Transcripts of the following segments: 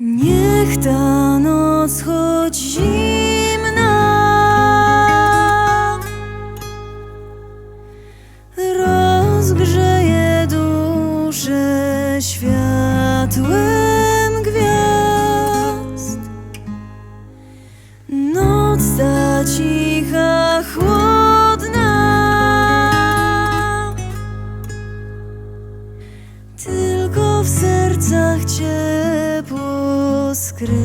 Niech ta noc choć zimna rozgrzeje duszę światłem gwiazd. Noc ta cicha, chłodna, tylko w sercach ciepło skryte.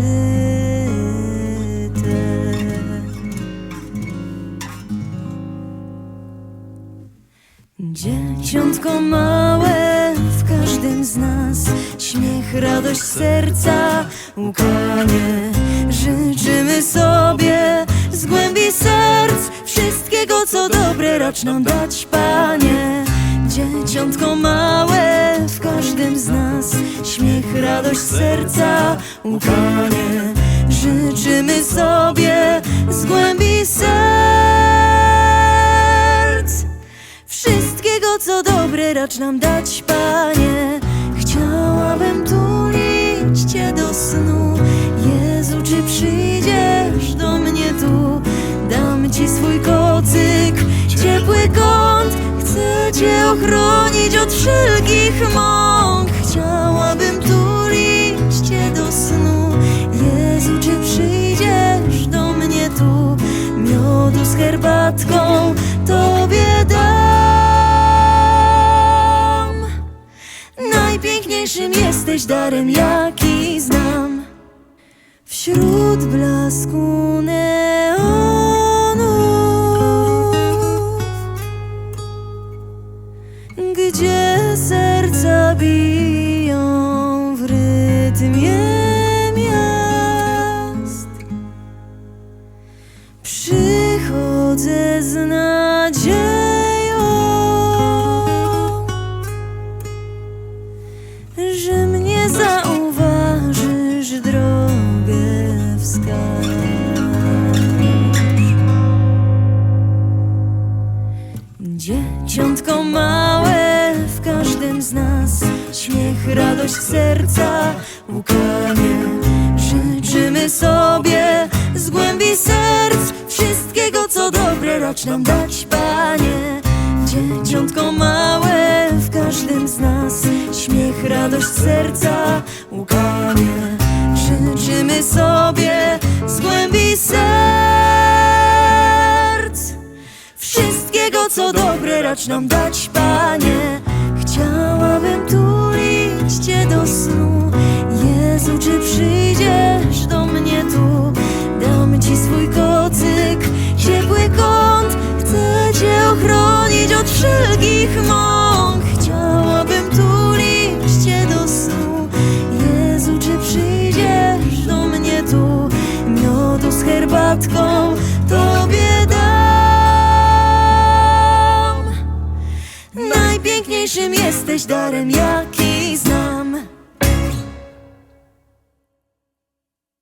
Dzieciątko małe w każdym z nas Śmiech, radość serca, łkanie Życzymy sobie z głębi serc Wszystkiego co dobre racz nam dać Panie Dzieciątko małe Radość serca, łkanie Życzymy sobie z głębi serc Wszystkiego, co dobre, racz nam dać, Panie. Chciałabym tulić Cię do snu. Jezu, czy przyjdziesz do mnie tu? Dam Ci swój kocyk, ciepły kąt. Chcę Cię ochronić od wszelkich mąk. Herbatką Tobie dam. Najpiękniejszym jesteś darem, jaki znam. Wśród blasku neonów, gdzie serca biją w rytmie Przychodzę z nadzieją, że mnie zauważysz, drogę wskaż. Dzieciątko małe w każdym z nas Śmiech, radość serca, łkanie Życzymy sobie z głębi serc Wszystkiego co dobre racz nam dać Panie. Dzieciątko małe w każdym z nas Śmiech, radość serca, łkanie. Życzymy sobie z głębi serc Wszystkiego, co dobre, racz nam dać, herbatką Tobie dam. Najpiękniejszym jesteś darem, jaki